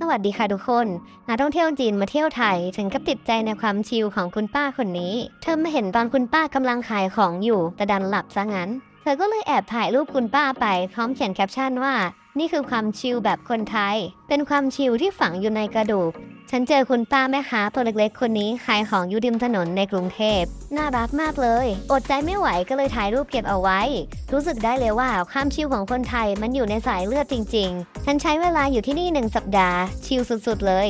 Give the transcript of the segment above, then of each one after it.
สวัสดีค่ะทุกคนนักท่องเที่ยวจีนมาเที่ยวไทย ถึงกับติดใจในความชิลของคุณป้าคนนี้ เธอมาเห็นตอนคุณป้ากำลังขายของอยู่ แต่ดันหลับซะงั้น เธอก็เลยแอบถ่ายรูปคุณป้าไปพร้อมเขียนแคปชั่นว่า นี่คือความชิลแบบคนไทย เป็นความชิลที่ฝังอยู่ในกระดูก ฉันเจอคุณป้าแม่ค้าตัวเล็กๆ คนนี้ขายของอยู่ริมถนนในกรุงเทพ น่ารักมากเลย อดใจไม่ไหวก็เลยถ่ายรูปเก็บเอาไว้ รู้สึกได้เลยว่าความชิลของคนไทยมันอยู่ในสายเลือดจริง ๆ ฉันใช้เวลาอยู่ที่นี่หนึ่งสัปดาห์ ชิลสุดๆเลย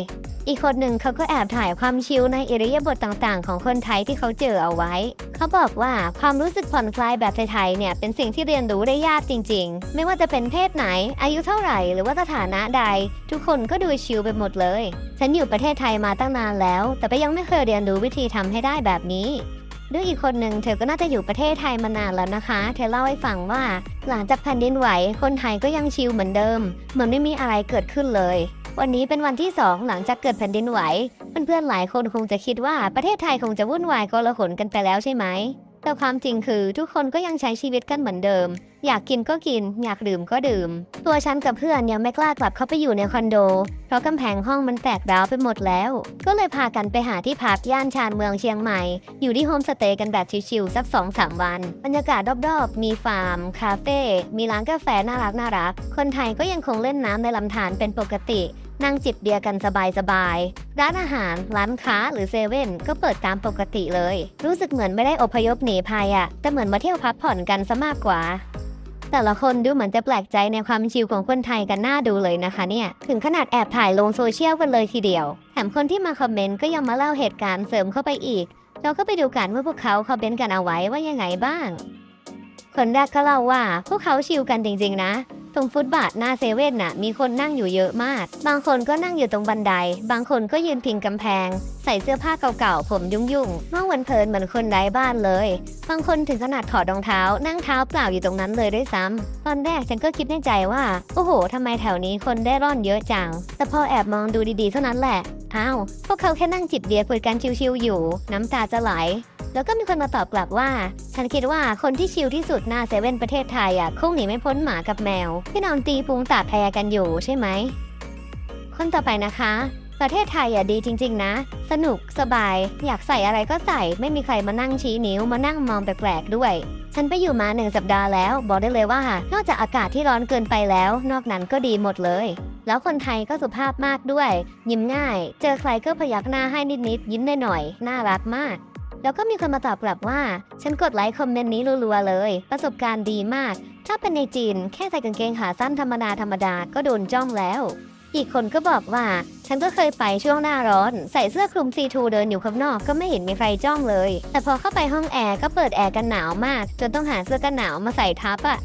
อีกคนหนึ่งเขาก็แอบถ่ายความชิลในอิริยาบถต่างๆ ของคนไทยที่เขาเจอเอาไว้ เขาบอกว่าความรู้สึกผ่อนคลายแบบไทยๆเนี่ยเป็นสิ่งที่เรียนรู้ได้ยากจริง ๆ ไม่ว่าจะเป็นเพศไหน อายุเท่าไหร่ หรือว่าสถานะใด ทุกคนก็ดูชิลไปหมดเลย ฉันอยู่ประเทศไทยมาตั้งนานแล้ว แต่ก็ยังไม่เคยเรียนรู้วิธีทำให้ได้แบบนี้ด้วยอีกคนหนึ่งเธอก็น่าจะอยู่ประเทศไทยมานานแล้วนะคะ เธอเล่าให้ฟังว่า หลังจากแผ่นดินไหว คนไทยก็ยังชิลเหมือนเดิม เหมือนไม่มีอะไรเกิดขึ้นเลย วันนี้เป็นวันที่สองหลังจากเกิดแผ่นดินไหว เพื่อนๆหลายคนคงจะคิดว่าประเทศไทยคงจะวุ่นวายโกลาหลกันไปแล้วใช่ไหม แต่ความจริงคือทุกคนก็ยังใช้ชีวิตกันเหมือนเดิม อยากกินก็กิน อยากดื่มก็ดื่ม ตัวฉันกับเพื่อนยังไม่กล้ากลับเข้าไปอยู่ในคอนโด เพราะกำแพงห้องมันแตกร้าวไปหมดแล้ว ก็เลยพากันไปหาที่พักย่านชานเมืองเชียงใหม่ อยู่ที่โฮมสเตย์กันแบบชิลๆสัก2องสวัน บรรยากาศรอบๆ มีฟาร์ม คาเฟ่ มีร้านกาแฟน่ารักน่ารัก คนไทยก็ยังคงเล่นน้ำในลำธารเป็นปกติ นั่งจิบเบียร์กันสบายๆ ร้านอาหาร ร้านค้าหรือเซเว่นก็เปิดตามปกติเลย รู้สึกเหมือนไม่ได้อพยพหนีภัยอะแต่เหมือนมาเที่ยวพักผ่อนกันซะมากกว่า แต่ละคนดูเหมือนจะแปลกใจในความชิลของคนไทยกันน่าดูเลยนะคะเนี่ย ถึงขนาดแอบถ่ายลงโซเชียลกันเลยทีเดียว แถมคนที่มาคอมเมนต์ก็ยังมาเล่าเหตุการณ์เสริมเข้าไปอีก เราก็ไปดูกันว่าพวกเขาคอมเมนต์กันเอาไว้ว่ายังไงบ้าง คนแรกก็เล่าว่าพวกเขาชิลกันจริง ๆ นะ ตรงฟุตบาทหน้าเซเว่นน่ะมีคนนั่งอยู่เยอะมาก บางคนก็นั่งอยู่ตรงบันได บางคนก็ยืนพิงกำแพง ใส่เสื้อผ้าเก่าๆ ผมยุ่งๆมองวันเพลินเหมือนคนไร้บ้านเลย บางคนถึงขนาดถอดรองเท้า นั่งเท้าเปล่าอยู่ตรงนั้นเลยด้วยซ้ำตอนแรกฉันก็คิดในใจว่า โอ้โหทำไมแถวนี้คนได้ร่อนเยอะจัง แต่พอแอบมองดูดีๆเท่านั้นแหละอ้าวพวกเขาแค่นั่งจิบเบียร์คุยกันชิวๆอยู่ น้ำตาจะไหล แล้วก็มีคนมาตอบกลับว่า ฉันคิดว่าคนที่ชิลที่สุดหน้าเซเว่นประเทศไทยอะคงหนีไม่พ้นหมากับแมว ที่นอนตีพุงตากแพรกันอยู่ใช่ไหม คนต่อไปนะคะ ประเทศไทยอะดีจริง ๆ นะ สนุกสบาย อยากใส่อะไรก็ใส่ ไม่มีใครมานั่งชี้นิ้วมานั่งมองแปลกๆด้วยฉันไปอยู่มาหนึ่งสัปดาห์แล้ว บอกได้เลยว่า นอกจากอากาศที่ร้อนเกินไปแล้ว นอกนั้นก็ดีหมดเลย แล้วคนไทยก็สุภาพมากด้วย ยิ้มง่าย เจอใครก็พยักหน้าให้นิดๆยิ้มหน่อยๆน่ารักมาก แล้วก็มีคนมาตอบกลับว่า ฉันกดไลค์คอมเมนต์นี้รัวๆเลย ประสบการณ์ดีมาก ถ้าเป็นในจีนแค่ใส่กางเกงขาสั้นธรรมดาธรรมดาก็โดนจ้องแล้ว อีกคนก็บอกว่า ฉันก็เคยไปช่วงหน้าร้อน ใส่เสื้อคลุมซีทูเดินอยู่ข้างนอกก็ไม่เห็นมีใครจ้องเลย แต่พอเข้าไปห้องแอร์ก็เปิดแอร์กันหนาวมาก จนต้องหาเสื้อกันหนาวมาใส่ทับอะ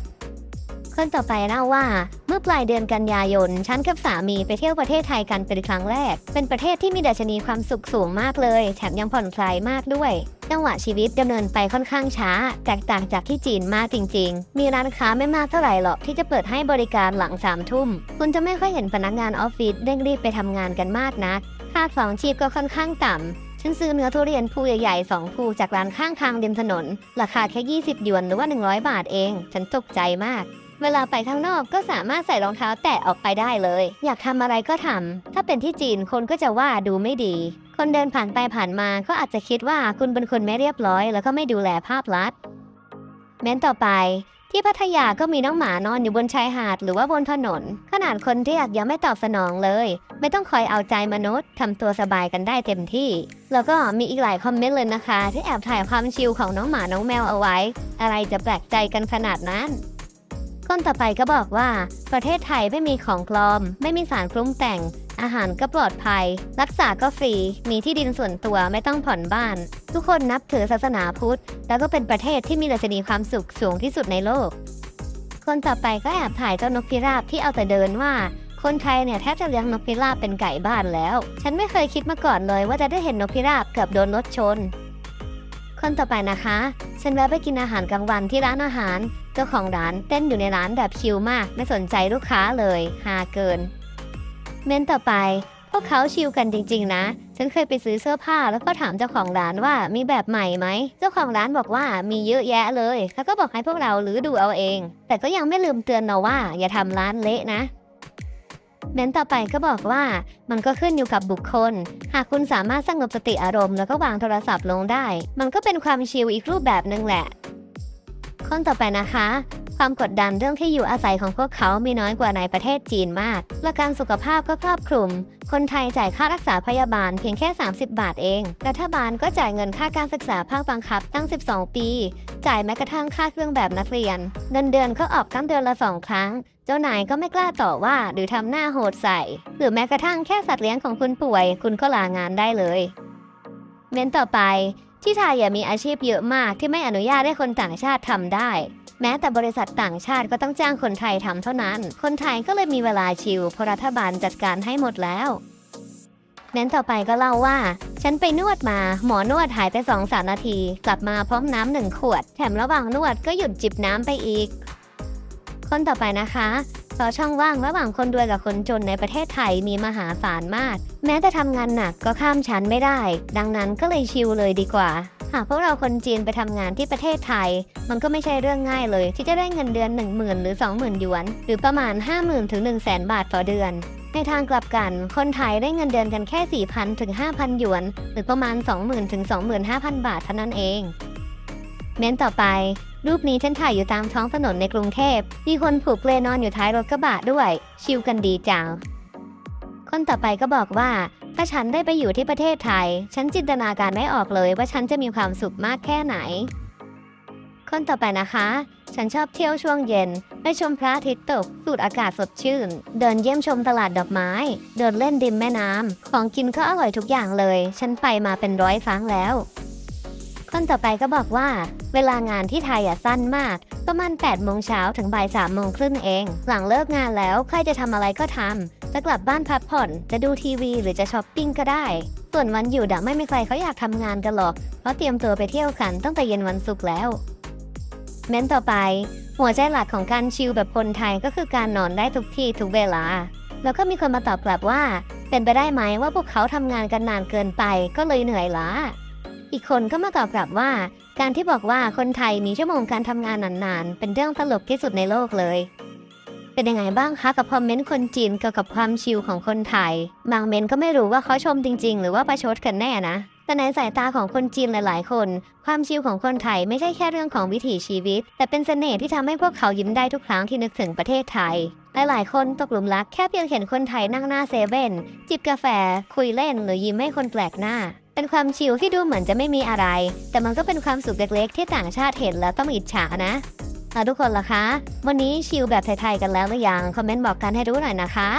คนต่อไปเล่าว่า เมื่อปลายเดือนกันยายน ฉันกับสามีไปเที่ยวประเทศไทยกันเป็นครั้งแรก เป็นประเทศที่มีดัชนีความสุขสูงมากเลย แถมยังผ่อนคลายมากด้วยจังหวะชีวิตดำเนินไปค่อนข้างช้า แตกต่างจากที่จีนมากจริง ๆ มีร้านค้าไม่มากเท่าไหร่หรอกที่จะเปิดให้บริการหลังสามทุ่ม คุณจะไม่ค่อยเห็นพนักงานออฟฟิศเร่งรีบไปทำงานกันมากนัก ค่าครองชีพก็ค่อนข้างต่ำฉันซื้อเนื้อทุเรียนภูใหญ่ๆสองภูจากร้านข้างทางริมถนน ราคาแค่ 20 หยวนหรือว่า 100 บาทเอง ฉันตกใจมาก เวลาไปข้างนอกก็สามารถใส่รองเท้าแตะออกไปได้เลย อยากทำอะไรก็ทำถ้าเป็นที่จีนคนก็จะว่าดูไม่ดี คนเดินผ่านไปผ่านมาก็อาจจะคิดว่าคุณเป็นคนไม่เรียบร้อย แล้วก็ไม่ดูแลภาพลักษณ์เม้นต่อไปที่พัทยาก็มีน้องหมานอนอยู่บนชายหาดหรือว่าบนถนน ขนาดคนที่อยากยังไม่ตอบสนองเลย ไม่ต้องคอยเอาใจมนุษย์ทำตัวสบายกันได้เต็มที่ แล้วก็มีอีกหลายคอมเมนต์เลยนะคะ ที่แอบถ่ายความชิลของน้องหมาน้องแมวเอาไว้ อะไรจะแปลกใจกันขนาดนั้น คนต่อไปก็บอกว่า ประเทศไทยไม่มีของปลอม ไม่มีสารปรุงแต่ง อาหารก็ปลอดภัย รักษาก็ฟรี มีที่ดินส่วนตัวไม่ต้องผ่อนบ้าน ทุกคนนับถือศาสนาพุทธ แล้วก็เป็นประเทศที่มีดัชนีความสุขสูงที่สุดในโลก คนต่อไปก็แอบถ่ายเจ้านกพิราบที่เอาแต่เดินว่าคนไทยเนี่ยแทบจะเลี้ยงนกพิราบเป็นไก่บ้านแล้ว ฉันไม่เคยคิดมาก่อนเลยว่าจะได้เห็นนกพิราบเกือบโดนรถชน คนต่อไปนะคะ ฉันแวะไปกินอาหารกลางวันที่ร้านอาหาร เจ้าของร้านเต้นอยู่ในร้านแบบชิลมากไม่สนใจลูกค้าเลยฮาเกิน เมนต่อไป พวกเขาชิลกันจริง ๆ นะ ฉันเคยไปซื้อเสื้อผ้าแล้วก็ถามเจ้าของร้านว่ามีแบบใหม่ไหม เจ้าของร้านบอกว่ามีเยอะแยะเลย แล้วก็บอกให้พวกเราหรือดูเอาเอง แต่ก็ยังไม่ลืมเตือนเราว่า อย่าทำร้านเละนะเม้นต่อไปก็บอกว่ามันก็ขึ้นอยู่กับบุคคล หากคุณสามารถสงบสติอารมณ์แล้วก็วางโทรศัพท์ลงได้ มันก็เป็นความชิลอีกรูปแบบหนึ่งแหละ คนต่อไปนะคะ ความกดดันเรื่องที่อยู่อาศัยของพวกเขามีน้อยกว่าในประเทศจีนมาก และการสุขภาพก็ครอบคลุม คนไทยจ่ายค่ารักษาพยาบาลเพียงแค่ 30 บาทเอง รัฐบาลก็จ่ายเงินค่าการศึกษาภาคบังคับตั้ง 12 ปี จ่ายแม้กระทั่งค่าเครื่องแบบนักเรียน เงินเดือนก็ออกตั้งเดือนละสองครั้งเจ้านายก็ไม่กล้าต่อว่าหรือทำหน้าโหดใส่ หรือแม้กระทั่งแค่สัตว์เลี้ยงของคุณป่วย คุณก็ลางานได้เลย เม้นต่อไป ที่ไทยมีอาชีพเยอะมากที่ไม่อนุญาตให้คนต่างชาติทำได้ แม้แต่บริษัทต่างชาติก็ต้องจ้างคนไทยทำเท่านั้น คนไทยก็เลยมีเวลาชิลเพราะรัฐบาลจัดการให้หมดแล้วเม้นต่อไปก็เล่าว่า ฉันไปนวดมา หมอนวดหายไปสองสามนาที กลับมาพร้อมน้ำหนึ่งขวด แถมระหว่างนวดก็หยุดจิบน้ำไปอีก คนต่อไปนะคะ เพราะช่องว่างระหว่างคนรวยกับคนจนในประเทศไทยมีมหาศาลมาก แม้แต่ทำงานหนักก็ข้ามชั้นไม่ได้ ดังนั้นก็เลยชิลเลยดีกว่าหากพวกเราคนจีนไปทำงานที่ประเทศไทย มันก็ไม่ใช่เรื่องง่ายเลย ที่จะได้เงินเดือน 1 0,000 หรือ 20,000 หยวน หรือประมาณ 50,000 ถึง 1 0 0 0 0 0 บาทต่อเดือน ในทางกลับกัน คนไทยได้เงินเดือนกันแค่ 4,000 ถึง 5,000 หยวน หรือประมาณ 20,000 ถึง 25,000 บาทเท่านั้นเอง เม้นต่อไป รูปนี้ฉันถ่ายอยู่ตามท้องถนนในกรุงเทพ มีคนผูกเปลนอนอยู่ท้ายรถกระบะด้วย ชิลกันดีจัง คนต่อไปก็บอกว่า ถ้าฉันได้ไปอยู่ที่ประเทศไทย ฉันจินตนาการไม่ออกเลยว่าฉันจะมีความสุขมากแค่ไหน คนต่อไปนะคะ ฉันชอบเที่ยวช่วงเย็น ไปชมพระอาทิตย์ตก สูดอากาศสดชื่น เดินเยี่ยมชมตลาดดอกไม้ เดินเล่นริมแม่น้ำของกินก็อร่อยทุกอย่างเลย ฉันไปมาเป็นร้อยครั้งแล้ว คนต่อไปก็บอกว่า เวลางานที่ไทยอะสั้นมาก ประมาณ8โมงเช้าถึงบ่าย3โมงครึ่งเอง หลังเลิกงานแล้วใครจะทำอะไรก็ทำจะกลับบ้านพักผ่อน จะดูทีวีหรือจะช้อปปิ้งก็ได้ ส่วนวันหยุดอะไม่มีใครเขาอยากทำงานกันหรอก เพราะเตรียมตัวไปเที่ยวกันตั้งแต่เย็นวันศุกร์แล้ว เม้นต่อไป หัวใจหลักของการชิลแบบคนไทยก็คือการนอนได้ทุกที่ทุกเวลา แล้วก็มีคนมาตอบกลับว่า เป็นไปได้ไหมว่าพวกเขาทำงานกันนานเกินไปก็เลยเหนื่อยล้า อีกคนก็มาตอบกลับว่า การที่บอกว่าคนไทยมีชั่วโมงการทำงานนานๆ เป็นเรื่องตลกที่สุดในโลกเลย เป็นยังไงบ้างคะกับคอมเมนต์คนจีนเกี่ยวกับความชิลของคนไทย บางเมนก็ไม่รู้ว่าเขาชมจริง ๆ หรือว่าประชดกันแน่นะแต่ในสายตาของคนจีนหลายๆ คน ความชิลของคนไทยไม่ใช่แค่เรื่องของวิถีชีวิต แต่เป็นเสน่ห์ที่ทำให้พวกเขายิ้มได้ทุกครั้งที่นึกถึงประเทศไทย หลายๆ คนตกหลุมรักแค่เพียงเห็นคนไทยนั่งหน้าเซเว่นจิบกาแฟ คุยเล่นหรือยิ้มให้คนแปลกหน้า เป็นความชิลที่ดูเหมือนจะไม่มีอะไร แต่มันก็เป็นความสุขเล็กๆ ที่ต่างชาติเห็นแล้วต้องอิจฉานะเอาทุกคนล่ะคะ วันนี้ชิลแบบไทยๆกันแล้วหรือยัง คอมเมนต์บอกกันให้รู้หน่อยนะคะ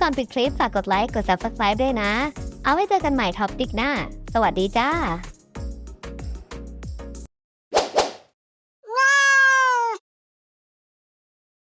ก่อนปิดคลิปฝากกดไลค์ กด subscribe ด้วยนะ เอาไว้เจอกันใหม่ท็อปติกหน้า สวัสดีจ้า